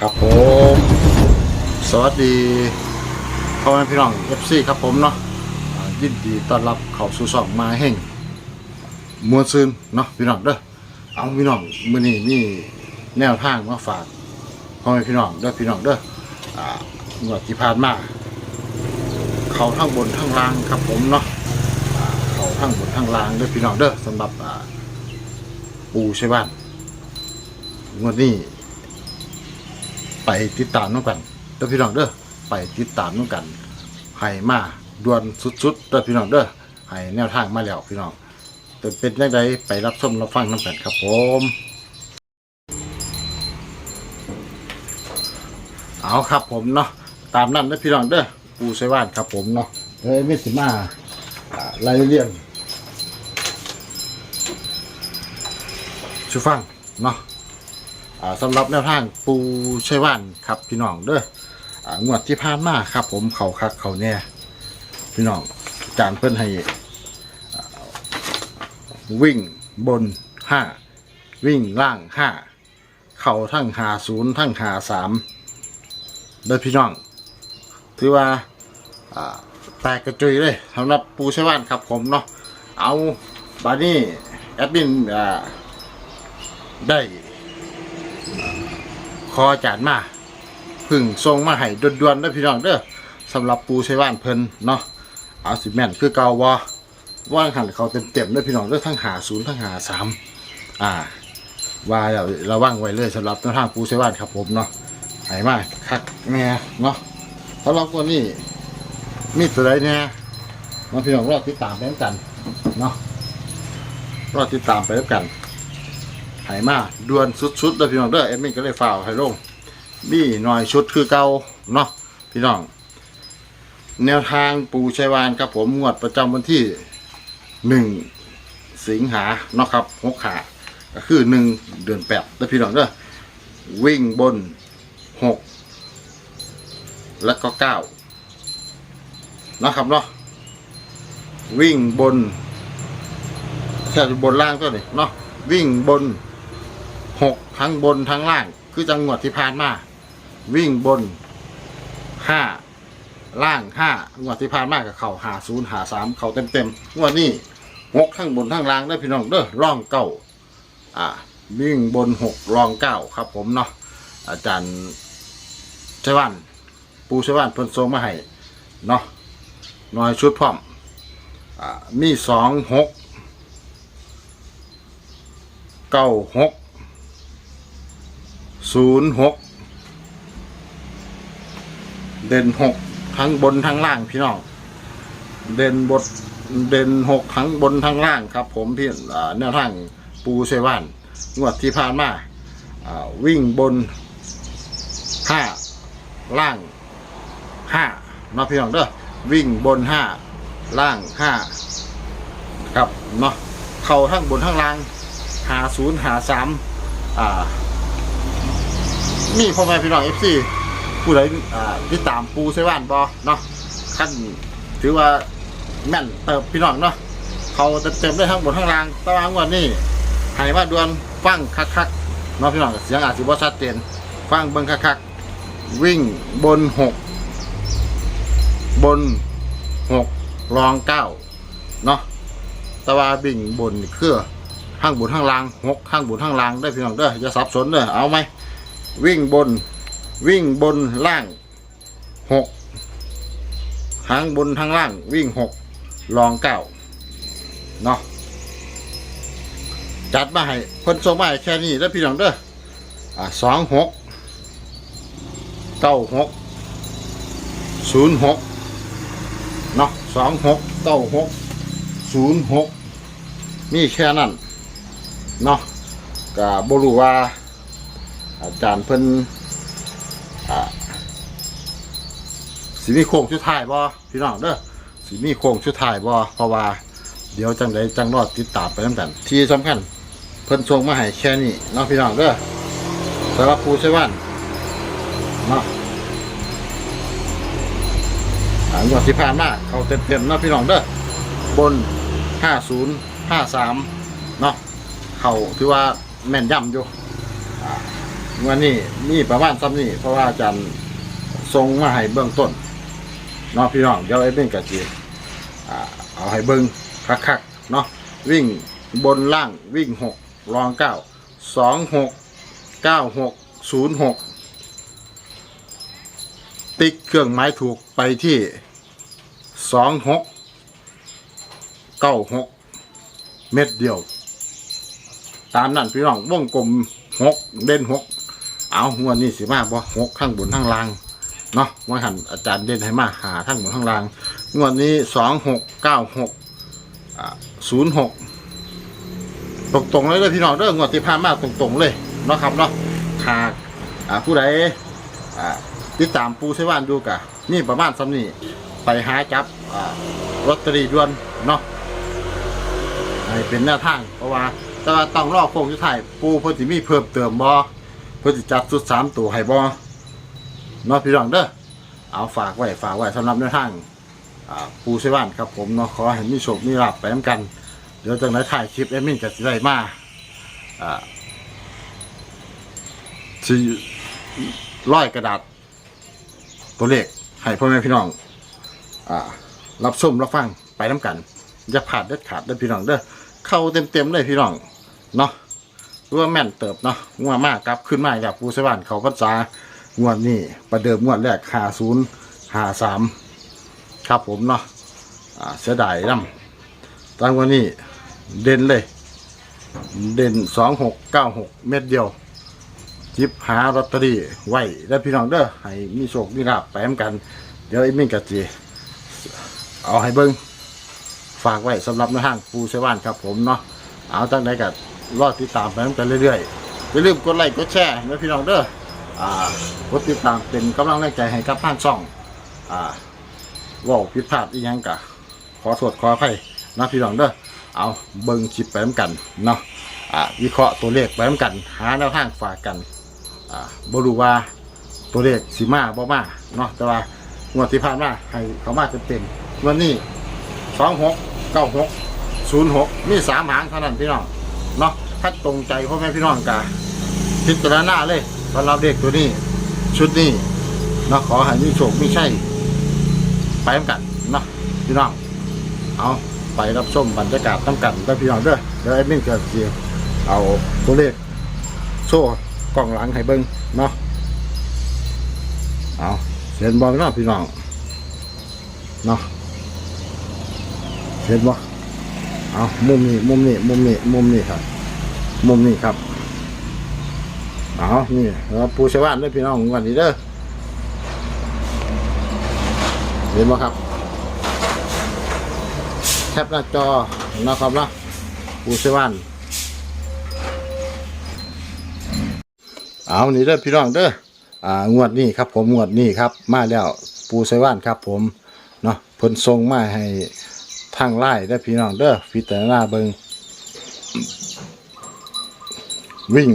ครับผมสวัสดีพ่อแม่พี่น้องเอฟซีครับผมเนาะอ่ายินดีต้อนรับเข้าสู่ช่องมาแห่งมวลซืนเนาะพี่น้องเด้อเอาพี่น้องมื้อนี้มีแนวทางมาฝากพ่อแม่พี่น้องเด้อพี่น้องเด้ออ่างวดที่ผ่านมาเขาทั้งบนทั้งล่างครับผมเนาะอ่าเขาทั้งบนทั้งล่างเด้อพี่น้องเด้อสำหรับอ่าปูใช่บ้านงวดนี้ ไปติดตามน้องกันเด้อพี่น้องเด้อไปติดตามน้องกันให้มาด่วนสุดๆเด้อพี่น้องเด้อให้แนวทางมาแล้วพี่น้องจะเป็นยังไงไปรับชมรับฟังน้ำกันครับผมเอาครับผมเนาะตามนั้นเด้อพี่น้องเด้อปูไซว่านครับผมเนาะเฮ้ยไม่สิมาอ่าไล่เรียงชูฟังเนาะ อ่าสำหรับแนวทางปูชัยว่านครับพี่น้องเด้ออ่างวดที่ผ่านมาครับ ผมเขาคักเขาแน่พี่น้องจานเพิ่นให้อ่าวิ่งบนห้าวิ่งล่างห้าเข่าทั้งหาศูนย์ทั้งหาสามเด้อพี่น้องถือว่าอ่าแตกกระจุยเลยสำหรับปูชัยว่านครับผมเนาะเอาบานี้แอดมินอ่าได้ คอจานมาพึ่งทรงมาให้ด่วนๆเด้อพี่น้องเด้อสำหรับปูใช้ว่านเพิ่นเนาะเอาสิแม่นคือเก่าวอว่างหันเขาเต็มๆเด้อพี่น้องเด้อทั้งหาศูนย์ทั้งหาสามอ่าว่าเราระวังไว้เลยสำหรับแนทางปูใช้ว่านครับผมเนาะให้มาคักแม่เนาะสำหรับวันนี้มีตัวใดเนี่ยมาพี่น้องรอติดตามไปด้วยกันเนาะรอติดตามไปด้วยกัน ไหมาดวนสุดๆเด้อพี่น้องเด้อเอ็มมินก็เลยฝ่าวให้ลงบี้หน่อยชุดคือเก่าเนาะพี่น้อง แนวทางปูชัยวานครับผมงวดประจำวันที่หนึ่งสิงหาเนาะครับหกขาก็คือหนึ่งเดือนแปดเด้อพี่น้องเด้อวิ่งบนหกแล้วก็เก้าเนาะครับเนาะวิ่งบนแค่บนล่างก็นี่เนาะวิ่งบน ทั้งบนทั้งล่าง คือจังหวัดที่ผ่านมา วิ่งบนห้าล่างห้างวดที่ผ่านมากับเขาหาศูนย์หาสามเขาเต็มเต็มๆงวดนี้หกทั้งบนทั้งล่างได้พี่น้องเด้อร่องเก้าอ่าวิ่งบนหกรองเก้าครับ ผมเนาะอาจารย์ชวันปูชวันเพิ่นทรงมาให้เนาะน้อยชุดพร้อมอ่ามีสองหกเก้าหก ศูนย์หกเด่นหกทั้งบนทั้งล่างพี่น้องเด่นบทเด่นหกทั้งบนทั้งล่างครับ ผมพี่แนวทางปูเซว่านงวดที่ผ่านมาอ่าวิ่งบนห้าล่างห้าเนาะพี่น้องเด้อวิ่งบนห้าล่างห้าครับเนาะเข่าทั้งบนทั้งล่างหาศูนย์หาสามอ่า นี่พ่อแม่พี่น้องเอฟซีผู้ใดอ่าที่ตามปูเซว่านบอเนาะขั้นถือว่าแม่นเติบพี่น้องเนาะเขาเต็มได้ทั้งบนทั้งล่างตารางวันนี้ให้มาดวนฟังคักๆเนาะพี่น้องเสียงอาจสิบ่ชัดเจนฟังเบิ่งคักๆวิ่งบนหกบนหกรองเก้าเนาะตะวาบิ่งบนนี่คือข้างบนข้างล่างหกข้างบนข้างล่างได้พี่น้องเด้ออย่าสับสนเด้อเอาไหม วิ่งบน วิ่งบนล่างหกทางบนทางล่าง วิ่งหกลองเก้าเนาะจัดมาให้เพิ่นส่งมาให้แค่นี้แล้วพี่น้องเด้ออ่าสองหกเก้าหกศูนย์หกเนาะสองหกเก้าหกศูนย์หกมีแค่นั้นเนาะก็บรู้ว่า อาจารย์เพิ่นอ่าสิมีโค้งชุดท้ายบ่พี่น้องเด้อสิมีโค้งชุดท้ายบ่เพราะว่า เดี๋ยวจังไดจังรอดติดตามไปนำกันที่สำคัญเพิ่นส่งมาให้แค่นี้เนาะพี่น้องเด้อสำหรับปูใช้วันเนาะอ่างวดที่ผ่านมาเขาเต็มๆเนาะพี่น้องเด้อบน 50 53เนาะเขาถือว่าแม่นยำอยู่ วันนี้มีประมาณซ้ำนี่เพราะว่าอาจารย์ทรงมาให้เบื้องต้นเนาะพี่น้องเดี๋ยวไอ้เบ้งกะจีอ่เอาให้เบิ้งคักๆเนาะวิ่งบนล่างวิ่งหกรองเก้าสองหกเก้าหกศูนย์หกติ๊กเครื่องไม้ถูกไปที่สองหกเก้าหกเม็ดเดียว ตามนั้นพี่น้องวงกลมหกเด่นหก เอางวดนี้สิมาบ่หกข้างบนข้างล่างเนาะว่าหันอาจารย์เด่นให้มาหาทั้งบนข้างล่างงวดนี้สองหกเก้าหกศูนย์หกตรงตรงๆเลยเลยพี่น้องเด้องวดที่ผ่านมาตรงตรงๆเลยเนาะครับเนาะหากผู้ใดติดตามปูเซวานดูกะนี่ประมาณสำนี่ไปหาจับอ่าลอตเตอรี่ด่วนเนาะให้เป็นแนวทางเพราะว่าแต่ว่าต้องรอโค้งสุดท้ายปูเพิ่นสิมีเพิ่มเติมบ่ พิ่นสิจัดสุดสามตัวให้บ่เนาะพี่น้องเด้อเอาฝากไว้ฝากไว้สำหรับแนทางปูเซว่านครับผมเนาะขอให้มีโชคมีลาภไปนํกัน เดี๋ยวจังไดถ่ายคลิปแอดมินก็สิได้มาอ่าสิร้อยกระดาษ ตัวเลขให้พ่อแม่พี่น้องอ่ารับชมรับฟังไปน้ำกัน อย่าขาดเด็ดขาดเด้อพี่น้องเด้อเข้าเต็มเต็มๆเลยพี่น้องเนาะ รู้ว่าแม่นเติบเนาะงัวมากครับขึ้นมาจากปูสวรรค์เขาพรรษางวดนี้ประเดิมงวดแรกหาศูนย์หาสามครับผมเนาะอ่าเสียดายน้ำตั้งวันนี้เด่นเลย เด่นสองหกเก้าหกเม็ดเดียว จิบหาลอตเตอรี่ไว้ได้อพี่น้องเด้อให้มีโชคมีลาภไปนำกัน เดี๋ยวไอ้มิ่งกับจีเอาให้เบิ้งฝากไว้สำหรับในห้างปูเซว่านครับผมเนาะเอาตั้งใดกั รอดติดตามไปกันเรื่อยๆอย่าลืมกดไลค์กดแชร์นะพี่น้องเด้ออ่ากดติดตามเป็นกำลังแรงใจให้กับท่านช่องอ่าว่าผิดพลาดอีกยังกะขอโทษขออภัยนะพี่น้องเด้อเอาเบิ่งคลิปไปน้ำกันเนาะอ่าวิเคราะห์ตัวเลขไปน้ำกัน หาแนวทางฝากกันอ่าบรูว่าตัวเลขสิมาบ่มาเนาะแต่ว่างวดที่ผ่านมาให้เขามาเต็มๆวันนี้สองหกเก้าหกศูนย์หกมีสามหางเท่านั้นพี่น้อง เนาะถ้าตรงใจพ่อแม่พี่น้องกาพิจารณาเลยสำหรับเด็กตัวนี้ชุดนี้เนาะขอให้มีโชคมีชัยไปกันเนาะพี่น้องเอาไปรับชมบรรยากาศตั้งกันได้พี่น้องเด้อเดี๋ยวไอ้มิ่งเกิดเสียเอาตัวเลขโซ่กล่องหลังให้เบิ้งเนาะเอาเห็นบอลเนาะพี่น้องเนาะเห็นบ่ เอามุมนี้มุมนี้มุมนี้มุมนี้ครับ มุมนี้ครับเอานี่แล้วปูชาวบ้านด้วยพี่น้องวันนี้เด้อเห็นบ่ครับแคปหน้าจอนะครับนะปูชาวบ้านเอานี่เด้อพี่น้องเด้ออ่างวดนี้ครับ ผมงวดนี้ครับ มาแล้วปูชาวบ้านครับ ผมเนาะเพิ่นทรงมาให้ ทางไล่ได้พี่น้องเด้อพิจารณาเบิงวิ่ง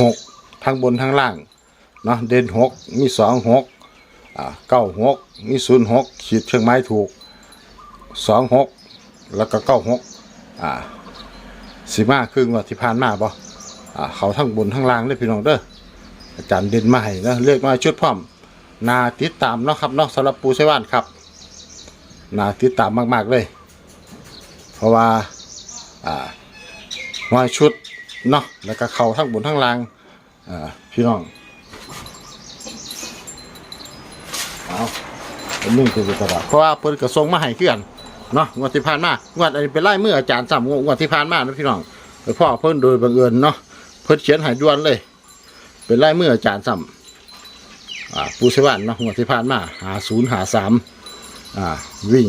หกทางบนทางล่างเนาะเด่นหกมีสองหกอ่าเก้าหกมีศูนย์หกขีดเครื่องไม้ถูกสองหกแล้วก็เก้าหกอ่าสิมาครึ่งว่าที่ผ่านมาบ่อ่าเขาทั้งบนทั้งล่างเลยพี่น้องเด้ออาจารย์เด่นมาให้นะเลือกมาชุดพร้อมนาติดตามเนาะครับเนาะสำหรับปูไซว่านครับ น่าติดตามมาก ๆ เลย เพราะว่า อ่าว่าชุดเนาะแล้วก็เขาทั้งบนทั้งล่างอ่าพี่น้องเอาเป็นนึ่งคือกระดาษเพราะว่าเพิ่นกระทรงมาให้เพื่อนเนาะงวดที่ผ่านมางวดอันนี้เป็นไล่มืออาจารย์ซ้ำงวดที่ผ่านมานะพี่น้องไปพ่อเพิ่นโดยบังเอิญเนาะเพิ่นเขียนให้ด่วนเลย เป็นไล่มืออาจารย์ซ้ำอ่าปูชวันเนาะงวดที่ผ่านมาหาศูนย์หาสาม อ่า วิ่ง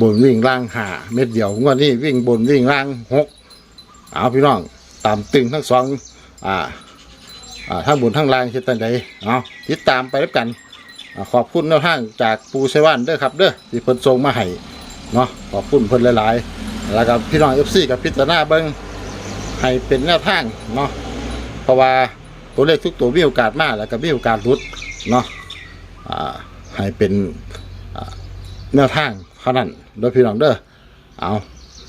บนวิ่งล่างหาเม็ดเดียวงวดนี้วิ่งบนวิ่งล่างหกเอาพี่น้องตามตึงทั้งสองอ่าอ่าทั้งบนทั้งล่างเช่นใดเอาติดตามไปแล้วกันอขอบคุณแนวทางจากปูเซวันเด้อครับเด้อที่เพิ่นส่งมาให้เนาะขอบคุณเพิ่นหลายๆ แล้วก็พี่น้องเอฟซีกับพิจารณาเบิ้งให้เป็นแนวทางเนาะเพราะว่าตัวเลขทุกตัวมีโอกาสมากแล้วก็มีโอกาสลุดเนาะอ่าให้เป็น แนวทางเท่านั้นโดยพี่น้องเด้อเอา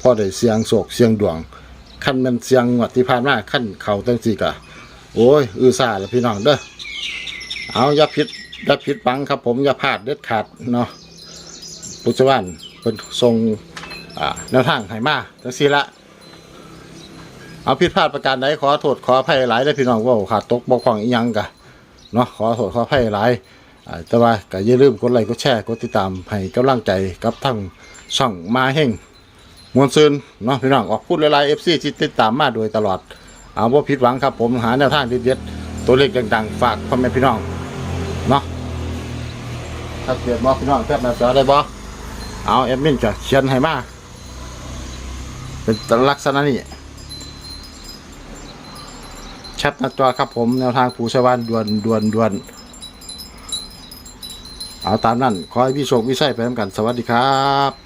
พ่อได้เสียงโศกเสียงดวงขั้นมันเสียงงวดที่ผ่านมาขั้นเขาตั้งสี่กะโอ้ยอือซาแล้วพี่น้องเด้อเอาอย่าผิดอย่าผิดบังครับผมอย่าพลาดเด็ดขาดเนาะปุจจุบันเป็นทรงแนวทางใหมาจังซี่ละเอาผิดพลาดประการใดขอโทษขออภัยหลายได้พี่น้องว่าขาดตกบกพร่องอีหยังกะเนาะขอโทษขออภัยหลาย แต่ว่าก็อย่าลืมกดไลค์กดแชร์กดติดตามให้กำลังใจกับทั้งช่องมาแห่งมวลซืนเนาะพี่น้องออกพูดหลายๆ FC ที่ติดตามมาโดยตลอดเอาว่าผิดหวังครับ ผมหาแนวทางเด็ดๆตัวเลขดังๆ ฝากพ่อแม่พี่น้องเนาะถ้าเกิดบอพี่น้องแคบหน้าจอได้บอเอาแอดมินจะเขียนให้มาเป็นลักษณะนี้แชทหน้าจอครับผมแนวทางผู้ชาวบ้านด่วนด่วนด่วน เอาตามนั้นขอให้พี่โชคพี่ใช่ไปทำกัน สวัสดีครับ